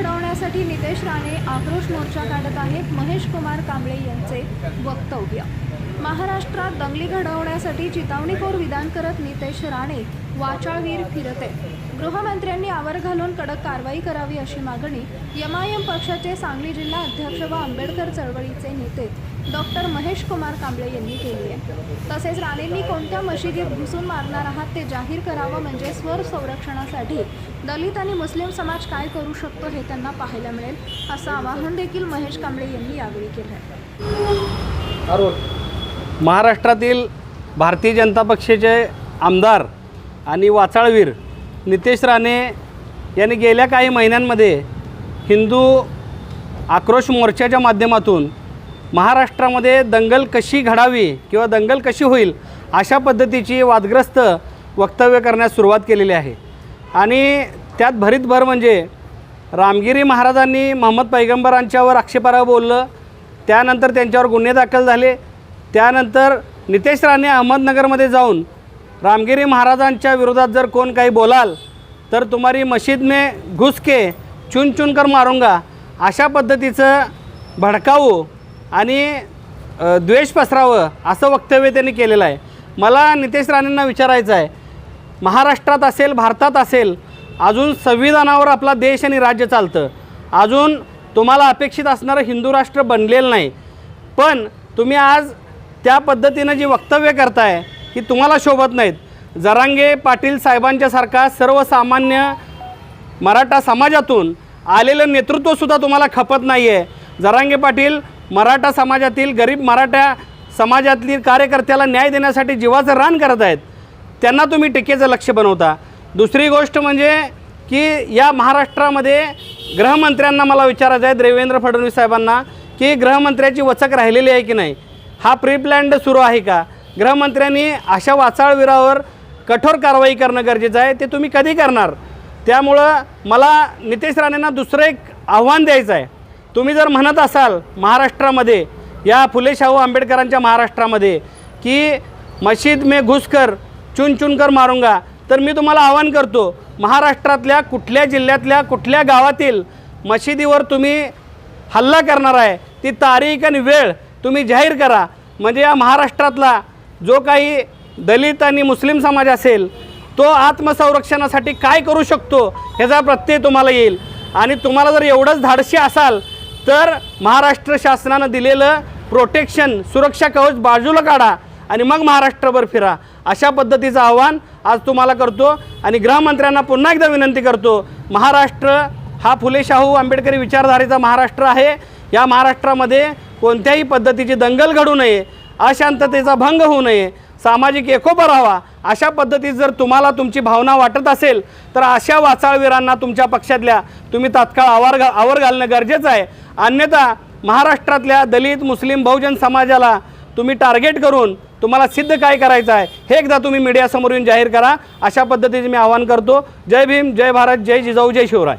घडवण्यासाठी नितेश राणे आक्रोश मोर्चा काढत आहेत. महेश कुमार कांबळे यांचे वक्तव्य महाराष्ट्रात दंगली घडवण्यासाठी चितावणीखोर विधान करत नितेश राणे वाचाळवीर फिरते. गृहमंत्र्यांनी आवर घालून कडक कारवाई करावी अशी मागणी यमायम पक्षाचे सांगली जिल्हा अध्यक्ष व आंबेडकर चळवळीचे नेते डॉक्टर महेश कुमार कांबळे यांनी केली आहे. तसेच राणेंनी कोणत्या मशिदीत घुसून मारणार आहात ते जाहीर करावं म्हणजे स्वर संरक्षणासाठी दलित आणि मुस्लिम समाज काय करू शकतो हे त्यांना पाहायला मिळेल असं आवाहन देखील महेश कांबळे यांनी यावेळी केलं आहे. महाराष्ट्रातील भारतीय जनता पक्षाचे आमदार आणि वाचाळवीर नितेश राणे यांनी गेल्या काही महिन्यांमध्ये हिंदू आक्रोश मोर्चाच्या माध्यमातून महाराष्ट्रामध्ये दंगल कशी घडावी किंवा दंगल कशी होईल अशा पद्धतीची वादग्रस्त वक्तव्य करण्यास सुरुवात केलेली आहे. आणि त्यात भरीत भर म्हणजे रामगिरी महाराजांनी मोहम्मद पैगंबरांच्यावर आक्षेपार्ह बोललं. त्यानंतर त्यांच्यावर गुन्हे दाखल झाले. त्यानंतर नितेश राणे अहमदनगरमध्ये जाऊन रामगिरी महाराजांच्या विरोधात जर कोण काही बोलाल तर तुम्हारी मशीद में घुस के चुन चुन कर मारूंगा. अशा पद्धतीचं भडकावू आणि द्वेष पसरावं असं वक्तव्य त्यांनी केलेलं आहे. मला नितेश राणेंना विचारायचं आहे महाराष्ट्रात असेल भारतात असेल अजून संविधानावर आपला देश आणि राज्य चालतं. अजून तुम्हाला अपेक्षित असणारं हिंदू राष्ट्र बनलेलं नाही. पण तुम्ही आज त्या पद्धतीनं जी वक्तव्य करताय की तुम्हाला शोभत नाहीत. जरांगे पाटील साहेबांच्यासारखा सर्वसामान्य मराठा समाजातून आलेलं नेतृत्वसुद्धा तुम्हाला खपत नाही आहे जरांगे पाटील मराठा समाजातील गरीब मराठा समाजातील कार्यकर्त्याला न्याय देण्यासाठी जीवाचं रान करत आहेत. त्यांना तुम्ही टीकेचं लक्ष बनवता. दुसरी गोष्ट म्हणजे की या महाराष्ट्रामध्ये गृहमंत्र्यांना मला विचारायचं आहे देवेंद्र फडणवीस साहेबांना की गृहमंत्र्याची वचक राहिलेली आहे की नाही? हा प्री प्लॅन्ड सुरू आहे का? गृहमंत्र्यांनी अशा वाचाळवीरावर कठोर कारवाई करणं गरजेचं आहे. ते तुम्ही कधी करणार? त्यामुळं मला नितेश राणेंना दुसरं एक आव्हान द्यायचं आहे. तुम्ही जर म्हणत असाल महाराष्ट्रामध्ये या फुले शाहू आंबेडकरांच्या महाराष्ट्रामध्ये की मशीद में घुसकर चुन चुन कर मारूंगा तर मी तुम्हाला आवाहन करतो महाराष्ट्रातल्या कुठल्या जिल्ह्यातल्या कुठल्या गावातील मशिदीवर तुम्ही हल्ला करणार आहे ती तारीख आणि वेळ तुम्ही जाहीर करा. म्हणजे या महाराष्ट्रातला जो काही दलित आणि मुस्लिम समाज असेल तो आत्मसंरक्षणासाठी काय करू शकतो ह्याचा प्रत्यय तुम्हाला येईल. आणि तुम्हाला जर एवढंच धाडशी असाल तर महाराष्ट्र शासनानं दिलेलं प्रोटेक्शन सुरक्षा कवच बाजूला काढा आणि मग महाराष्ट्रभर फिरा. अशा पद्धतीचं आव्हान आज तुम्हाला करतो आणि गृहमंत्र्यांना पुन्हा एकदा विनंती करतो महाराष्ट्र हा फुले शाहू आंबेडकरी विचारधारेचा महाराष्ट्र आहे. या महाराष्ट्रामध्ये कोणत्याही पद्धतीची दंगल घडू नये अशांततेचा भंग होऊ नये सामाजिक एकोपा राहावा अशा पद्धतीत जर तुम्हाला तुमची भावना वाटत असेल तर अशा वाचाळवीरांना तुमच्या पक्षातल्या तुम्ही तात्काळ आवर घा आवर घालणं गरजेचं आहे. अन्यथा महाराष्ट्रातल्या दलित मुस्लिम बहुजन समाजाला तुम्ही टार्गेट करून तुम्हाला सिद्ध काय करायचं आहे हे एकदा तुम्ही मीडियासमोर येऊन जाहीर करा. अशा पद्धतीचे मी आवाहन करतो. जय भीम जय भारत जय जिजाऊ जय शिवराय.